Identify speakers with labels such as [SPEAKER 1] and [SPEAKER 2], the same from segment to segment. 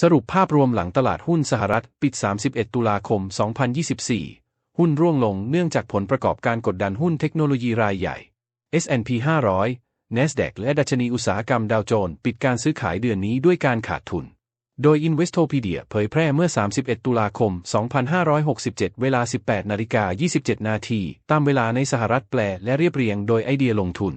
[SPEAKER 1] สรุปภาพรวมหลังตลาดหุ้นสหรัฐปิด 31 ตุลาคม 2024 หุ้นร่วงลงเนื่องจากผลประกอบการกดดันหุ้นเทคโนโลยีรายใหญ่ S&P 500 NASDAQ และดัชนีอุตสาหกรรมดาวโจนส์ปิดการซื้อขายเดือนนี้ด้วยการขาดทุน โดย Investopedia เผยแพร่เมื่อ 31 ตุลาคม 2567 เวลา 18 นาฬิกา 27 นาที ตามเวลาในสหรัฐแปลและเรียบเรียงโดยไอเดียลงทุน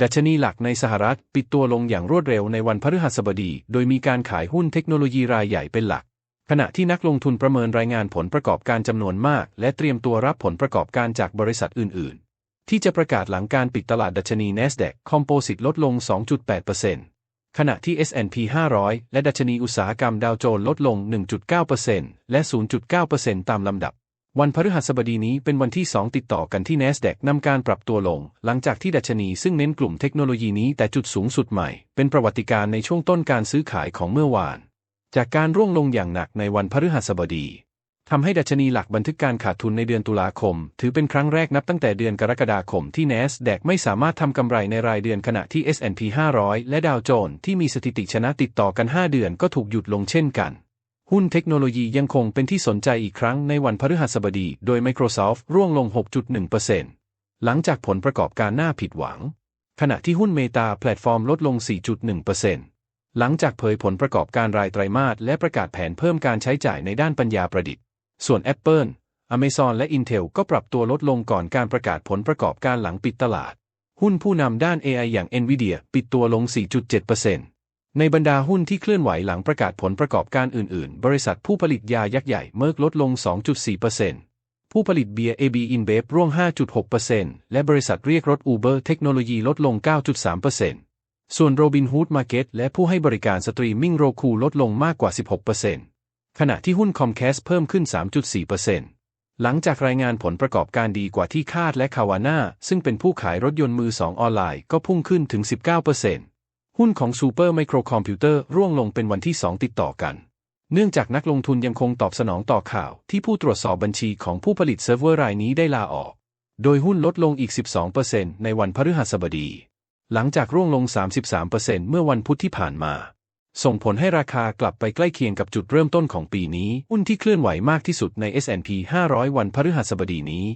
[SPEAKER 1] ดัชนีหลักในสหรัฐปิดตัวลงอย่างรวดเร็วในวันพฤหัสบดี โดยมีการขายหุ้นเทคโนโลยีรายใหญ่เป็นหลัก ขณะที่นักลงทุนประเมินรายงานผลประกอบการจำนวนมาก และเตรียมตัวรับผลประกอบการจากบริษัทอื่น ๆ ที่จะประกาศหลังการปิดตลาดดัชนี NASDAQ Composite ลดลง 2.8%ขณะที่ S&P 500 และดัชนีอุตสาหกรรมดาวโจนส์ลดลง 1.9%และ 0.9%ตามลำดับ วันพฤหัสบดีนี้เป็นวันที่ 2 ติดต่อกันที่ NASDAQ นำการปรับตัวลง หลังจากที่ดัชนีซึ่งเน้นกลุ่มเทคโนโลยีนี้แต่จุดสูงสุดใหม่ เป็นประวัติการในช่วงต้นการซื้อขายของเมื่อวาน จากการร่วงลงอย่างหนักในวันพฤหัสบดีทำให้ดัชนีหลักบันทึกการขาดทุนในเดือนตุลาคม ถือเป็นครั้งแรกนับตั้งแต่เดือนกรกฎาคมที่ NASDAQ ไม่สามารถทำกำไรในรายเดือนขณะที่ S&P 500 และดาวโจนส์ที่มีสถิติชนะติดต่อกัน 5 เดือนก็ถูกหยุดลงเช่นกัน หุ้นเทคโนโลยียังคงเป็นที่สนใจอีกครั้งในวันพฤหัสบดี โดย Microsoft ร่วงลง 6.1%หลังจากผลประกอบการน่าผิดหวัง ขณะที่หุ้นเมตาแพลตฟอร์มลดลง 4.1%หลังจากเผยผลประกอบการรายไตรมาสและประกาศแผนเพิ่มการใช้จ่ายในด้านปัญญาประดิษฐ์ ส่วน Apple Amazon และ Intel ก็ปรับตัวลดลงก่อนการประกาศผลประกอบการหลังปิดตลาด หุ้นผู้นำด้าน AI อย่าง Nvidia ปิดตัวลง 4.7% ในบรรดาหุ้นที่เคลื่อนไหวหลังประกาศผลประกอบการอื่นๆ บริษัทผู้ผลิตยายักษ์ใหญ่เมิร์กลดลง 2.4%ผู้ผลิตเบียร์ AB InBev ร่วง 5.6%และบริษัทเรียกรถ Uber เทคโนโลยีลดลง 9.3%ส่วน Robinhood Market และผู้ให้บริการสตรีมมิ่ง Roku ลดลงมากกว่า 16%ขณะที่หุ้น Comcast เพิ่มขึ้น 3.4%หลังจากรายงานผลประกอบการดีกว่าที่คาดและคาวาน่าซึ่งเป็นผู้ขายรถยนต์มือสองออนไลน์ก็พุ่งขึ้นถึง 19% หุ้นของ Super Microcomputer ร่วงลงเป็นวันที่ 2 ติดต่อกัน เนื่องจากนักลงทุนยังคงตอบสนองต่อข่าวที่ผู้ตรวจสอบบัญชีของผู้ผลิตเซิร์ฟเวอร์รายนี้ได้ลาออก โดยหุ้นลดลงอีก 12%ในวันพฤหัสบดี หลังจากร่วงลง 33%เมื่อวันพุธที่ผ่านมา ส่งผลให้ราคากลับไปใกล้เคียงกับจุดเริ่มต้นของปีนี้ หุ้นที่เคลื่อนไหวมากที่สุดใน S&P 500 วันพฤหัสบดีนี้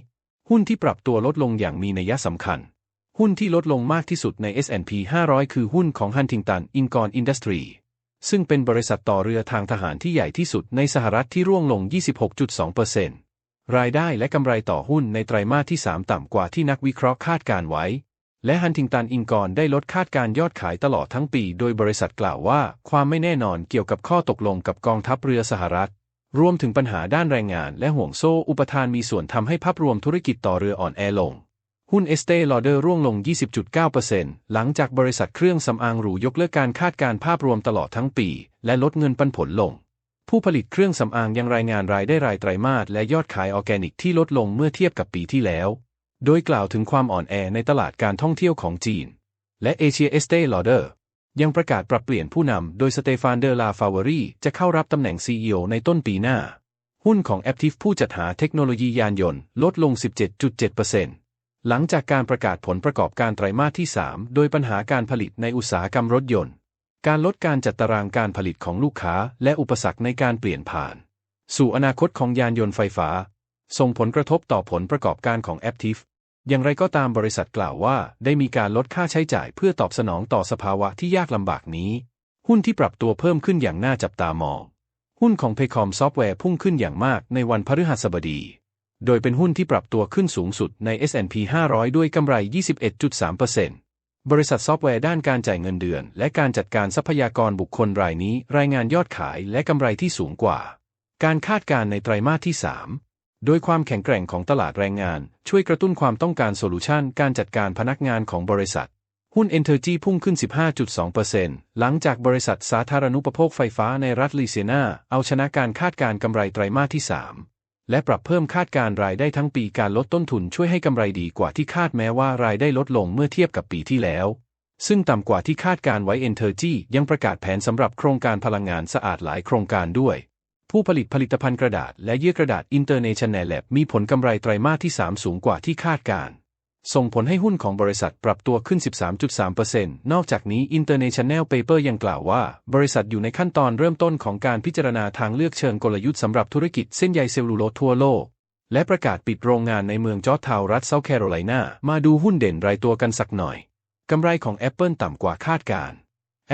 [SPEAKER 1] หุ้นที่ปรับตัวลดลงอย่างมีนัยสำคัญ หุ้นที่ลดลงมากที่สุดใน S&P 500 คือหุ้นของ Huntington Ingalls Industry ซึ่งเป็นบริษัทต่อเรือทางทหารที่ใหญ่ที่สุดในสหรัฐที่ร่วงลง 26.2%รายได้และกำไรต่อหุ้นในไตรมาสที่ 3 ต่ำกว่าที่นักวิเคราะห์คาดการไว้ และ Huntington Ingalls ได้ลดคาดการยอดขายตลอดทั้งปี โดยบริษัทกล่าวว่าความไม่แน่นอนเกี่ยวกับข้อตกลงกับกองทัพเรือสหรัฐ รวมถึงปัญหาด้านแรงงานและห่วงโซ่อุปทานมีส่วนทำให้ภาพรวมธุรกิจต่อเรืออ่อนแอลง หุ้นเอสเต l อเดอร์ร่วงลง 20.9%หลังจากบริษัทเครื่องสำอางหรูยกเลิกการคาดการภาพรวมตลอดทั้งปี และลดเงินปันผลลง ผู้ผลิตเครื่องสำอางยังรายงานรายได้รายไตรมาสและยอดขายออร์แกนิกที่ลดลงเมื่อเทียบกับปีที่แล้ว โดยกล่าวถึงความอ่อนแอในตลาดการท่องเที่ยวของจีน และเอเชียเอสเต l อเดอร์ยังประกาศปรับเปลี่ยนผู้นำโดยสเตฟานเดอลาฟาวรีจะเข้ารับตำแหน่ง CEO ในต้นปีหน้า หุ้นของ Aptiv ผู้จัดหาเทคโนโลยียานยนต์ลดลง 17.7% หลังจากการประกาศผลประกอบการไตรมาสที่ 3 โดยปัญหาการผลิตในอุตสาหกรรมรถยนต์ การลดการจัดตารางการผลิตของลูกค้า และอุปสรรคในการเปลี่ยนผ่าน สู่อนาคตของยานยนต์ไฟฟ้า ส่งผลกระทบต่อผลประกอบการของ Aptiv อย่างไรก็ตามบริษัทกล่าวว่า ได้มีการลดค่าใช้จ่ายเพื่อตอบสนองต่อสภาวะที่ยากลำบากนี้ หุ้นที่ปรับตัวเพิ่มขึ้นอย่างน่าจับตามอง หุ้นของ Paycom Software พุ่งขึ้นอย่างมากในวันพฤหัสบดี โดยเป็นหุ้นที่ปรับตัวขึ้นสูงสุดใน S&P 500 ด้วยกำไร 21.3%บริษัทซอฟต์แวร์ด้านการจ่ายเงินเดือน และการจัดการทรัพยากรบุคคลรายนี้ รายงานยอดขายและกำไรที่สูงกว่า การคาดการณ์ในไตรมาสที่ 3 โดยความแข็งแกร่งของตลาดแรงงาน ช่วยกระตุ้นความต้องการโซลูชันการจัดการพนักงานของบริษัท หุ้น Entergy พุ่งขึ้น 15.2%หลังจากบริษัทสาธารณูปโภคไฟฟ้าในรัฐลีเซียนาเอาชนะการคาดการณ์กำไรไตรมาสที่ 3 และปรับเพิ่มคาดการรายได้ทั้งปีการลดต้นทุนช่วยให้กำไรดีกว่าที่คาดแม้ว่ารายได้ลดลงเมื่อเทียบกับปีที่แล้ว ซึ่งต่ำกว่าที่คาดการไว้ Entergy ยังประกาศแผนสำหรับโครงการพลังงานสะอาดหลายโครงการด้วย ผู้ผลิตผลิตภัณฑ์กระดาษและเยื่อกระดาษ International Lab มีผลกำไรไตรมาสที่ 3 สูงกว่าที่คาดการ ส่งผลให้หุ้นของบริษัทปรับตัวขึ้น 13.3%นอกจากนี้ International Paper ยังกล่าวว่า บริษัทอยู่ในขั้นตอนเริ่มต้นของการพิจารณาทางเลือกเชิงกลยุทธ์สำหรับธุรกิจเส้นใยเซลลูโลสทั่วโลก และประกาศปิดโรงงานในเมืองจอร์จทาวรัฐเซาท์แคโรไลนามาดูหุ้นเด่นรายตัวกันสักหน่อย กำไรของ Apple ต่ำกว่าคาดการ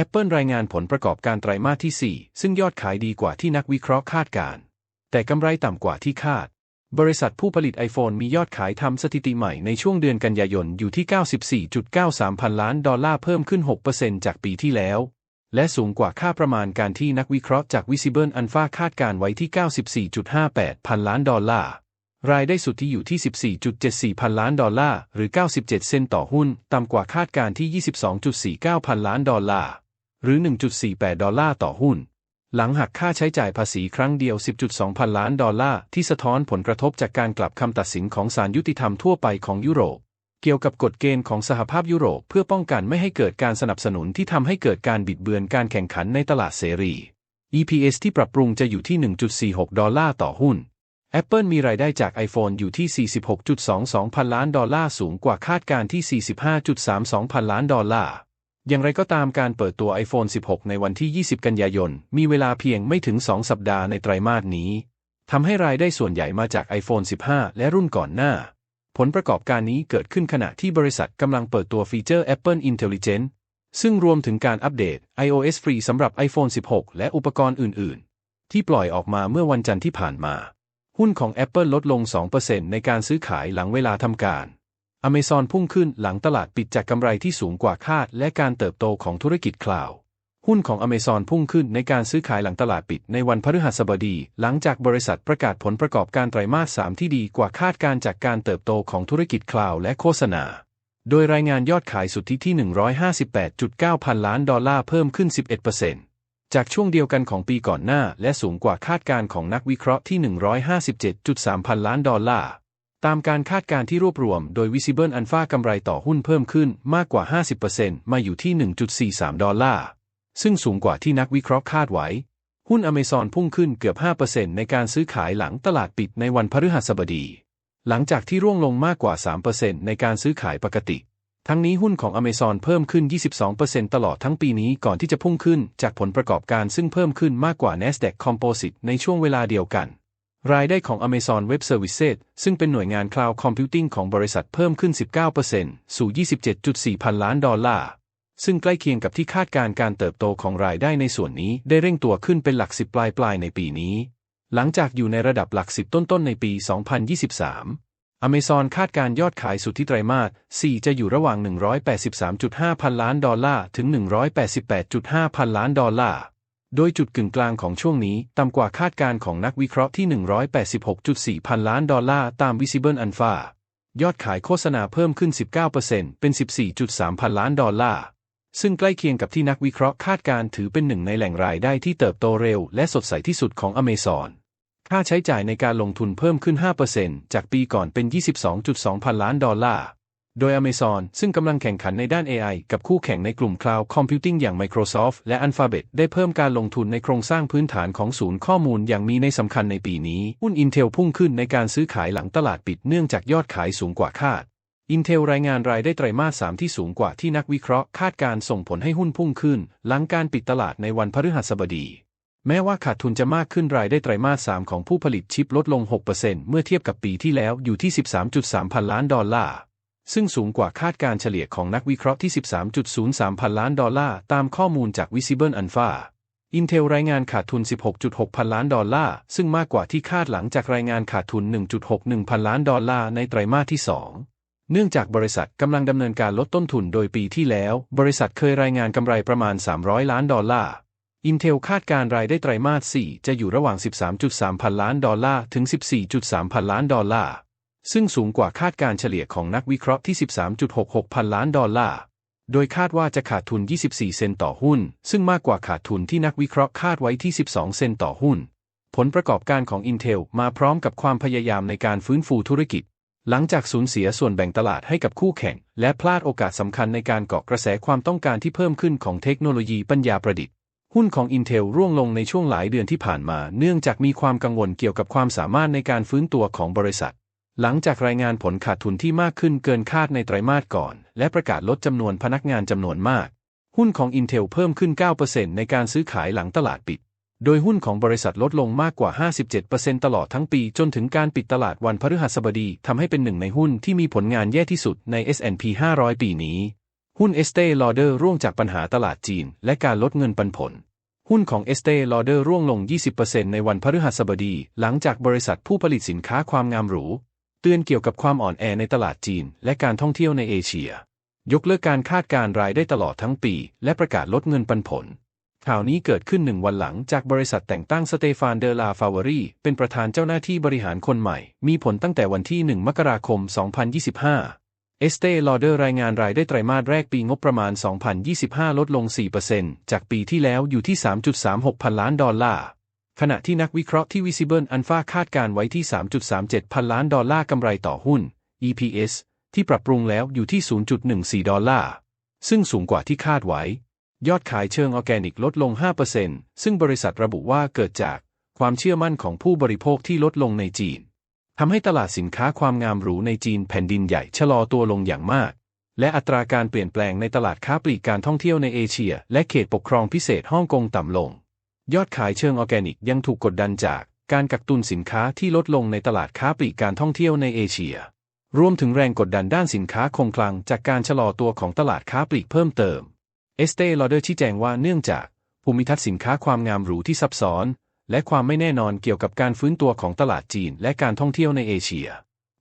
[SPEAKER 1] Apple รายงานผลประกอบการไตรมาสที่ 4 ซึ่งยอดขายดีกว่าที่นักวิเคราะห์คาดการ แต่กำไรต่ำกว่าที่คาด บริษัทผู้ผลิต iPhone มียอดขายทำสถิติใหม่ในช่วงเดือนกันยายนอยู่ที่ 94.93 พันล้านดอลลาร์เพิ่มขึ้น 6%จากปีที่แล้ว และสูงกว่าค่าประมาณการที่นักวิเคราะห์จาก Visible Alpha คาดการไว้ที่ 94.58 พันล้านดอลลาร์ รายได้สุทธิอยู่ที่ 14.74 พันล้านดอลลาร์ หรือ 97 เซนต์ต่อหุ้น ต่ำกว่าคาดการที่ 22.49 พันล้านดอลลาร์ หรือ 1.48 ดอลลาร์ต่อหุ้น หลังหักค่าใช้จ่ายภาษีครั้งเดียว 10.2 พันล้านดอลลาร์ที่สะท้อนผลกระทบจากการกลับคำตัดสินของศาลยุติธรรมทั่วไปของยุโรป เกี่ยวกับกฎเกณฑ์ของสหภาพยุโรปเพื่อป้องกันไม่ให้เกิดการสนับสนุนที่ทำให้เกิดการบิดเบือนการแข่งขันในตลาดเสรี EPS ที่ปรับปรุงจะอยู่ที่ 1.46 ดอลลาร์ต่อหุ้น Apple มีรายได้จาก iPhone อยู่ที่ 46.22 พันล้านดอลลาร์สูงกว่าคาดการที่ 45.32 พันล้านดอลลาร์ อย่างไรก็ตามการเปิดตัว iPhone 16 ในวันที่ 20 กันยายน มีเวลาเพียงไม่ถึง 2 สัปดาห์ในไตรมาสนี้ ทำให้รายได้ส่วนใหญ่มาจาก iPhone 15 และรุ่นก่อนหน้า ผลประกอบการนี้เกิดขึ้นขณะที่บริษัทกำลังเปิดตัวฟีเจอร์ Apple Intelligence ซึ่งรวมถึงการอัปเดต iOS ฟรีสำหรับ iPhone 16 และอุปกรณ์อื่น ๆ ที่ปล่อยออกมาเมื่อวันจันทร์ที่ผ่านมา หุ้นของ Apple ลดลง 2%ในการซื้อขายหลังเวลาทำการ Amazon พุ่งขึ้นหลังตลาดปิดจากกำไรที่สูงกว่าคาด และการเติบโตของธุรกิจคลาวหุ้นของ Amazon พุ่งขึ้นในการซื้อขายหลังตลาดปิดในวันพฤหัสบดี หลังจากบริษัทประกาศผลประกอบการไตรมาส 3 ที่ดีกว่าคาดการจากการเติบโตของธุรกิจคลาวและโฆษณา โดยรายงานยอดขายสุทธิที่ 158.9 พันล้านดอลลาร์เพิ่มขึ้น 11%จากช่วงเดียวกันของปีก่อนหน้า และสูงกว่าคาดการของนักวิเคราะห์ที่ 157.3 พันล้านดอลลาร์ ตามการคาดการณ์ที่รวบรวมโดย Visible Alpha กำไรต่อหุ้นเพิ่มขึ้นมากกว่า 50%มาอยู่ที่ 1.43 ดอลลาร์ ซึ่งสูงกว่าที่นักวิเคราะห์คาดไว้ หุ้น Amazon พุ่งขึ้นเกือบ 5%ในการซื้อขายหลังตลาดปิดในวันพฤหัสบดี หลังจากที่ร่วงลงมากกว่า 3%ในการซื้อขายปกติ ทั้งนี้หุ้นของ Amazon เพิ่มขึ้น 22%ตลอดทั้งปีนี้ก่อนที่จะพุ่งขึ้นจากผลประกอบการซึ่งเพิ่มขึ้นมากกว่า NASDAQ Composite ในช่วงเวลาเดียวกัน รายได้ของ Amazon Web Services ซึ่งเป็นหน่วยงาน Cloud Computing ของบริษัทเพิ่มขึ้น 19%สู่ 27.4 พันล้านดอลลาร์ ซึ่งใกล้เคียงกับที่คาดการการเติบโตของรายได้ในส่วนนี้ได้เร่งตัวขึ้นเป็นหลักสิบปลายปลายๆในปีนี้ หลังจากอยู่ในระดับหลักสิบต้นๆ ในปี 2023 Amazon คาดการยอดขายสุทธิไตรมาส 4 จะอยู่ระหว่าง 183.5 พันล้านดอลลาร์ ถึง 188.5 พันล้านดอลลาร์ โดยจุดกึ่งกลางของช่วงนี้ต่ำกว่าคาดการของนักวิเคราะห์ที่ 186.4 พันล้านดอลลาร์ตาม Visible Alpha ยอดขายโฆษณาเพิ่มขึ้น 19%เป็น 14.3 พันล้านดอลลาร์ ซึ่งใกล้เคียงกับที่นักวิเคราะห์คาดการถือเป็นหนึ่งในแหล่งรายได้ที่เติบโตเร็วและสดใสที่สุดของ Amazon ค่าใช้จ่ายในการลงทุนเพิ่มขึ้น 5%จากปีก่อนเป็น 22.2 พันล้านดอลลาร์ โดย Amazon ซึ่งกำลังแข่งขันในด้าน AI กับคู่แข่งในกลุ่ม Cloud Computing อย่าง Microsoft และ Alphabet ได้เพิ่มการลงทุนในโครงสร้างพื้นฐานของศูนย์ข้อมูลอย่างมีในสำคัญในปีนี้ หุ้น Intel พุ่งขึ้นในการซื้อขายหลังตลาดปิดเนื่องจากยอดขายสูงกว่าคาด Intel รายงานรายได้ไตรมาส 3 ที่สูงกว่าที่นักวิเคราะห์คาดการส่งผลให้หุ้นพุ่งขึ้น หลังการปิดตลาดในวันพฤหัสบดี แม้ว่าขาดทุนจะมากขึ้นรายได้ไตรมาส 3 ของผู้ผลิตชิปลดลง 6%เมื่อเทียบกับปีที่แล้วอยู่ที่ 13.3 พันล้านดอลลาร์ ซึ่งสูงกว่าคาดการเฉลี่ยของนักวิเคราะห์ที่ 13.03 พันล้านดอลลาร์ ตามข้อมูลจาก Visible Alpha Intel รายงานขาดทุน 16.6 พันล้านดอลลาร์ ซึ่งมากกว่าที่คาดหลังจากรายงานขาดทุน 1.61 พันล้านดอลลาร์ในไตรมาสที่ 2 เนื่องจากบริษัทกำลังดำเนินการลดต้นทุนโดยปีที่แล้ว บริษัทเคยรายงานกำไรประมาณ 300 ล้านดอลลาร์ Intel คาดการรายได้ไตรมาส 4 จะอยู่ระหว่าง 13.3 พันล้านดอลลาร์ ถึง 14.3 พันล้านดอลลาร์ ซึ่งสูงกว่าคาดการเฉลี่ยของนักวิเคราะห์ที่ 13.66 พันล้านดอลลาร์ โดยคาดว่าจะขาดทุน 24 เซนต์ต่อหุ้น ซึ่งมากกว่าขาดทุนที่นักวิเคราะห์คาดไว้ที่ 12 เซนต์ต่อหุ้น ผลประกอบการของ Intel มาพร้อมกับความพยายามในการฟื้นฟูธุรกิจ หลังจากสูญเสียส่วนแบ่งตลาดให้กับคู่แข่ง และพลาดโอกาสสำคัญในการเกาะกระแสความต้องการที่เพิ่มขึ้นของเทคโนโลยีปัญญาประดิษฐ์หุ้นของ Intel ร่วงลงในช่วงหลายเดือนที่ผ่านมา เนื่องจากมีความกังวลเกี่ยวกับความสามารถในการฟื้นตัวของบริษัท หลังจากรายงานผลขาดทุนที่มากขึ้นเกินคาดในไตรมาสก่อน และประกาศลดจำนวนพนักงานจำนวนมาก หุ้นของ Intel เพิ่มขึ้น 9%ในการซื้อขายหลังตลาดปิด โดยหุ้นของบริษัทลดลงมากกว่า 57%ตลอดทั้งปีจนถึงการปิดตลาดวันพฤหัสบดีทำให้เป็นหนึ่งในหุ้นที่มีผลงานแย่ที่สุดใน S&P 500 ปีนี้ หุ้น Estee Lauder ร่วงจากปัญหาตลาดจีน และการลดเงินปันผลหุ้นของ Estee Lauder ร่วงลง 20%ในวันพฤหัสบดี หลังจากบริษัทผู้ผลิตสินค้าความงามหรู เตือนเกี่ยวกับความอ่อนแอในตลาดจีน และการท่องเที่ยวในเอเชีย ยกเลิกการคาดการรายได้ตลอดทั้งปี และประกาศลดเงินปันผล ข่าวนี้เกิดขึ้นหนึ่งวันหลังจากบริษัทแต่งตั้งสเตฟานเดลาฟาวารีเป็นประธานเจ้าหน้าที่บริหารคนใหม่ มีผลตั้งแต่วันที่ 1 มกราคม 2025 เอสเตลอเดอร์รายงานรายได้ไตรมาสแรกปีงบประมาณ 2025 ลดลง 4%จากปีที่แล้วอยู่ที่ 3.36 พันล้านดอลลาร์ ขณะที่นักวิเคราะห์ที่ Visible Alpha คาดการไว้ที่ 3.37 พันล้านดอลลาร์กำไรต่อหุ้น EPS ที่ปรับปรุงแล้วอยู่ที่ 0.14 ดอลลาร์ ซึ่งสูงกว่าที่คาดไว้ ยอดขายเชิงออร์แกนิกลดลง 5%ซึ่งบริษัทระบุว่าเกิดจากความเชื่อมั่นของผู้บริโภคที่ลดลงในจีนทำให้ตลาดสินค้าความงามหรูในจีนแผ่นดินใหญ่ชะลอตัวลงอย่างมาก และอัตราการเปลี่ยนแปลงในตลาดค้าปลีกการท่องเที่ยวในเอเชีย และเขตปกครองพิเศษฮ่องกงต่ำลง ยอดขายเชิงออร์แกนิกยังถูกกดดันจากการกักตุนสินค้าที่ลดลงในตลาดค้าปลีกการท่องเที่ยวในเอเชีย รวมถึงแรงกดดันด้านสินค้าคงคลังจากการชะลอตัวของตลาดค้าปลีกเพิ่มเติม เอสเตลอเดอร์ชี้แจงว่าเนื่องจากภูมิทัศน์สินค้าความงามหรูที่ซับซ้อน และความไม่แน่นอนเกี่ยวกับการฟื้นตัวของตลาดจีนและการท่องเที่ยวในเอเชีย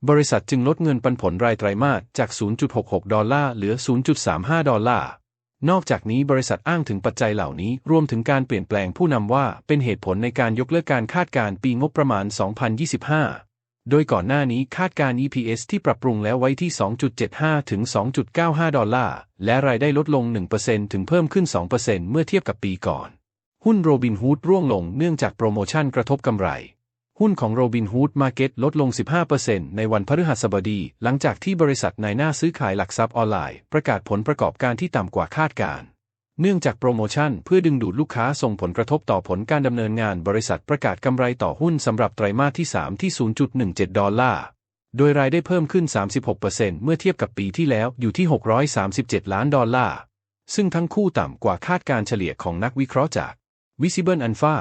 [SPEAKER 1] บริษัทจึงลดเงินปันผลรายไตรมาสจาก 0.66 ดอลลาร์เหลือ 0.35 ดอลลาร์ นอกจากนี้บริษัทอ้างถึงปัจจัยเหล่านี้รวมถึงการเปลี่ยนแปลงผู้นำว่าเป็นเหตุผลในการยกเลิกการคาดการณ์ปีงบประมาณ 2025 โดยก่อนหน้านี้คาดการณ์ EPS ที่ปรับปรุงแล้วไว้ที่ 2.75 ถึง 2.95 ดอลลาร์ และรายได้ลดลง 1%ถึงเพิ่มขึ้น 2%เมื่อเทียบกับปีก่อน หุ้นโรบินฮูดร่วงลงเนื่องจากโปรโมชั่นกระทบกำไร หุ้นของโรบินฮูดมาร์เก็ตลดลง 15%ในวันพฤหัสบดี หลังจากที่บริษัทนายหน้าซื้อขายหลักทรัพย์ออนไลน์ ประกาศผลประกอบการที่ต่ำกว่าคาดการณ์เนื่องจากโปรโมชั่นเพื่อดึงดูดลูกค้าส่งผลกระทบต่อผลการดำเนินงานบริษัทประกาศกำไรต่อหุ้นสำหรับไตรมาสที่ 3 ที่ 0.17 ดอลลาร์ โดยรายได้เพิ่มขึ้น 36%เมื่อเทียบกับปีที่แล้วอยู่ที่ 637 ล้านดอลลาร์ ซึ่งทั้งคู่ต่ำกว่าคาดการเฉลี่ยของนักวิเคราะห์จาก Visible Alpha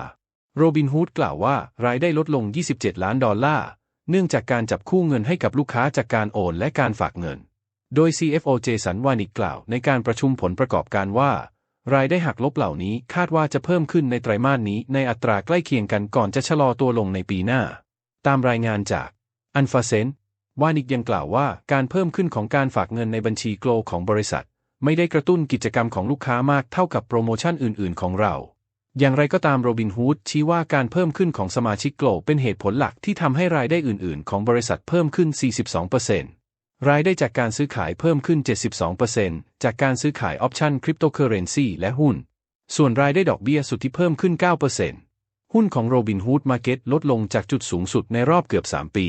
[SPEAKER 1] โรบินฮูดกล่าวว่ารายได้ลดลง 27 ล้านดอลลาร์ เนื่องจากการจับคู่เงินให้กับลูกค้าจากการโอนและการฝากเงิน โดย CFO เจสันวานิกกล่าวในการประชุมผลประกอบการว่า รายได้หักลบเหล่านี้คาดว่าจะเพิ่มขึ้นในไตรมาสนี้ในอัตราใกล้เคียงกันก่อนจะชะลอตัวลงในปีหน้า ตามรายงานจากอันฟาเซนวานิกยังกล่าวว่าการเพิ่มขึ้นของการฝากเงินในบัญชีโกลของบริษัท ไม่ได้กระตุ้นกิจกรรมของลูกค้ามากเท่ากับโปรโมชั่นอื่น ๆ ของเรา อย่างไรก็ตามโรบินฮูดชี้ว่าการเพิ่มขึ้นของสมาชิกโกลเป็นเหตุผลหลักที่ทำให้รายได้อื่น ๆ ของบริษัทเพิ่มขึ้น 42%รายได้จากการซื้อขายเพิ่มขึ้น 72%จากการซื้อขายออปชันคริปโตเคอเรนซีและหุ้น ส่วนรายได้ดอกเบี้ยสุทธิเพิ่มขึ้น 9%หุ้นของโรบินฮูดมาร์เก็ตลดลงจากจุดสูงสุดในรอบเกือบ 3 ปี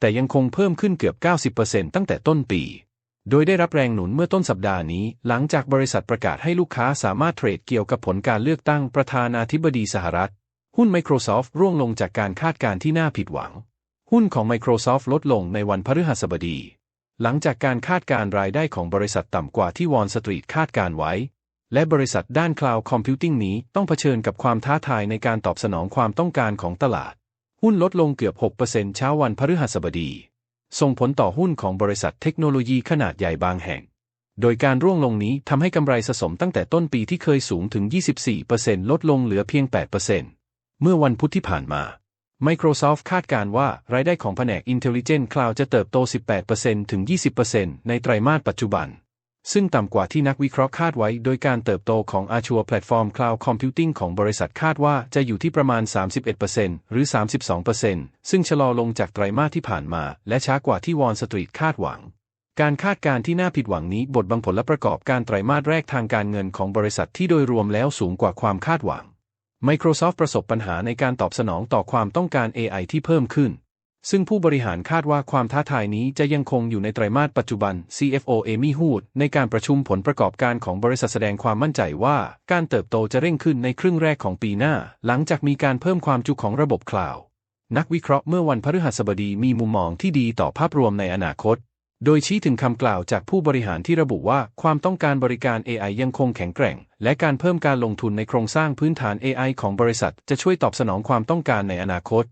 [SPEAKER 1] แต่ยังคงเพิ่มขึ้นเกือบ 90%ตั้งแต่ต้นปี โดยได้รับแรงหนุนเมื่อต้นสัปดาห์นี้ หลังจากบริษัทประกาศให้ลูกค้าสามารถเทรดเกี่ยวกับผลการเลือกตั้งประธานาธิบดีสหรัฐ หุ้น Microsoft ร่วงลงจากการคาดการณ์ที่น่าผิดหวัง หุ้นของ Microsoft ลดลงในวันพฤหัสบดี หลังจากการคาดการรายได้ของบริษัทต่ำกว่าที่วอลสตรีทคาดการไว้ และบริษัทด้านคลาวด์คอมพิวติ้งนี้ต้องเผชิญกับความท้าทายในการตอบสนองความต้องการของตลาด หุ้นลดลงเกือบ 6%เช้าวันพฤหัสบดี ส่งผลต่อหุ้นของบริษัทเทคโนโลยีขนาดใหญ่บางแห่ง โดยการร่วงลงนี้ทำให้กำไรสะสมตั้งแต่ต้นปีที่เคยสูงถึง 24%ลดลงเหลือเพียง 8%เมื่อวันพุธที่ผ่านมา Microsoft คาดการว่ารายได้ของแผนก Intelligent Cloud จะเติบโต 18%ถึง 20%ในไตรมาสปัจจุบัน ซึ่งต่ำกว่าที่นักวิเคราะห์คาดไว้ โดยการเติบโตของ Azure Platform Cloud Computing ของบริษัทคาดว่าจะอยู่ที่ประมาณ 31%หรือ 32%ซึ่งชะลอลงจากไตรมาสที่ผ่านมา และช้ากว่าที่วอลสตรีทคาดหวัง การคาดการณ์ที่น่าผิดหวังนี้บทบังผลและประกอบการไตรมาสแรกทางการเงินของบริษัทที่โดยรวมแล้วสูงกว่าความคาดหวัง Microsoft ประสบปัญหาในการตอบสนองต่อความต้องการ AI ที่เพิ่มขึ้น ซึ่งผู้บริหารคาดว่าความท้าทายนี้จะยังคงอยู่ในไตรมาสปัจจุบัน CFO เอมี่ฮูดในการประชุมผลประกอบการของบริษัทแสดงความมั่นใจว่า การเติบโตจะเร่งขึ้นในครึ่งแรกของปีหน้า หลังจากมีการเพิ่มความจุของระบบคลาวด์นักวิเคราะห์เมื่อวันพฤหัสบดีมีมุมมองที่ดีต่อภาพรวมในอนาคต โดยชี้ถึงคำกล่าวจากผู้บริหารที่ระบุว่าความต้องการบริการ AI ยังคงแข็งแกร่ง และการเพิ่มการลงทุนในโครงสร้างพื้นฐาน AI ของบริษัทจะช่วยตอบสนองความต้องการในอนาคต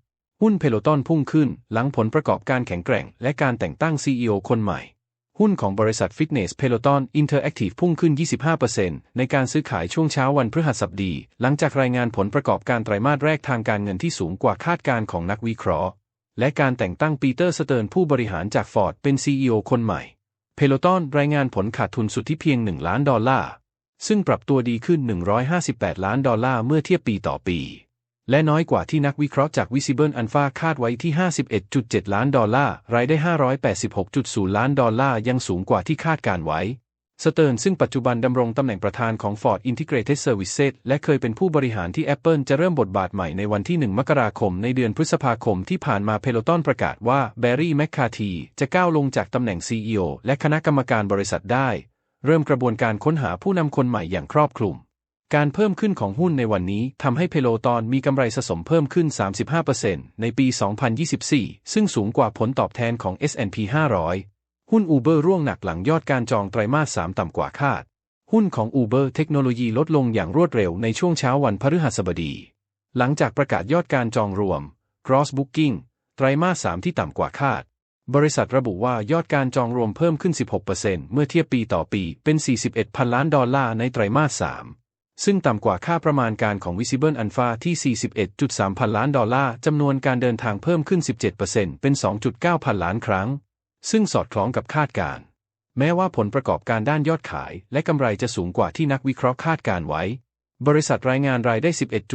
[SPEAKER 1] หุ้นเพโลตอนพุ่งขึ้นหลังผลประกอบการแข็งแกร่ง และการแต่งตั้ง CEO คนใหม่ หุ้นของบริษัทฟิตเนสเพโลตอนอินเทอร์แอคทีฟพุ่งขึ้น 25%ในการซื้อขายช่วงเช้าวันพฤหัสบดี หลังจากรายงานผลประกอบการไตรมาสแรกทางการเงินที่สูงกว่าคาดการณ์ของนักวิเคราะห์ และการแต่งตั้งปีเตอร์สเติร์นผู้บริหารจากฟอร์ดเป็น CEO คนใหม่เพโลตอนรายงานผลขาดทุนสุทธิเพียง 1 ล้านดอลลาร์ซึ่งปรับตัวดีขึ้น 158 ล้านดอลลาร์เมื่อเทียบปีต่อปี และน้อยกว่าที่นักวิเคราะห์จาก Visible Alpha คาดไว้ที่ 51.7 ล้านดอลลาร์ รายได้ 586.0 ล้านดอลลาร์ ยังสูงกว่าที่คาดการไว้ สเติร์นซึ่งปัจจุบันดำรงตำแหน่งประธานของ Ford Integrated Services และเคยเป็นผู้บริหารที่ Apple จะเริ่มบทบาทใหม่ในวันที่ 1 มกราคมในเดือนพฤษภาคมที่ผ่านมาเพโลตอนประกาศว่าแบร์รี่แมคคาทีจะก้าวลงจากตำแหน่ง CEO และคณะกรรมการบริษัทได้ เริ่มกระบวนการค้นหาผู้นำคนใหม่อย่างครอบคลุม การเพิ่มขึ้นของหุ้นในวันนี้ทำให้เพโลตอนมีกำไรสะสมเพิ่มขึ้น 35%ในปี 2024 ซึ่งสูงกว่าผลตอบแทนของ S&P 500 หุ้น Uber ร่วงหนักหลังยอดการจองไตรมาส 3 ต่ำกว่าคาด หุ้นของ Uber เทคโนโลยีลดลงอย่างรวดเร็วในช่วงเช้าวันพฤหัสบดี หลังจากประกาศยอดการจองรวม Gross Booking ไตรมาส 3 ที่ต่ำกว่าคาด บริษัทระบุว่ายอดการจองรวมเพิ่มขึ้น 16%เมื่อเทียบปีต่อปีเป็น 41พันล้านดอลลาร์ในไตรมาส 3 ซึ่งต่ำกว่าค่าประมาณการของ Visible Alpha ที่ 41.3 พันล้านดอลลาร์ จำนวนการเดินทางเพิ่มขึ้น 17%เป็น 2.9 พันล้านครั้ง ซึ่งสอดคล้องกับคาดการณ์ แม้ว่าผลประกอบการด้านยอดขายและกำไรจะสูงกว่าที่นักวิเคราะห์คาดการไว้ บริษัทรายงานรายได้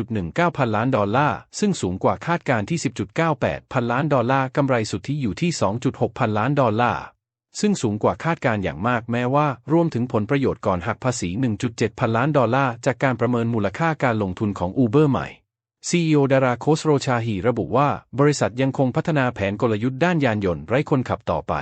[SPEAKER 1] 11.19 พันล้านดอลลาร์ ซึ่งสูงกว่าคาดการที่ 10.98 พันล้านดอลลาร์ กำไรสุทธิอยู่ที่ 2.6 พันล้านดอลลาร์ ซึ่งสูงกว่าคาดการอย่างมากแม้ว่ารวมถึงผลประโยชน์ก่อนหักภาษี 1.7 พันล้านดอลลาร์ จากการประเมินมูลค่าการลงทุนของ Uber ใหม่ CEO ดาราโคสโรชาฮีระบุว่า บริษัทยังคงพัฒนาแผนกลยุทธ์ด้านยานยนต์ไร้คนขับต่อไป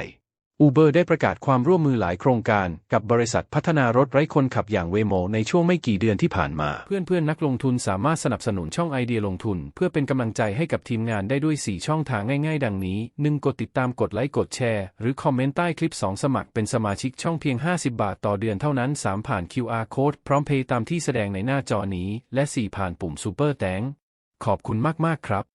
[SPEAKER 1] Uber ได้ประกาศความร่วมมือหลายโครงการกับบริษัทพัฒนารถไร้คนขับอย่างเวโมในช่วงไม่กี่เดือนที่ผ่านมา เพื่อนๆ นักลงทุนสามารถสนับสนุนช่องไอเดียลงทุน เพื่อเป็นกำลังใจให้กับทีมงานได้ด้วย 4 ช่องทางง่ายๆ ดังนี้ 1. กดติดตามกดไลค์กดแชร์ หรือคอมเมนต์ใต้คลิป 2 สมัครเป็นสมาชิกช่องเพียง 50 บาทต่อเดือนเท่านั้น 3 ผ่าน QR Code พร้อมเพย์ตามที่แสดงในหน้าจอนี้ และ 4 ผ่านปุ่ม Super แตงขอบคุณมากๆครับ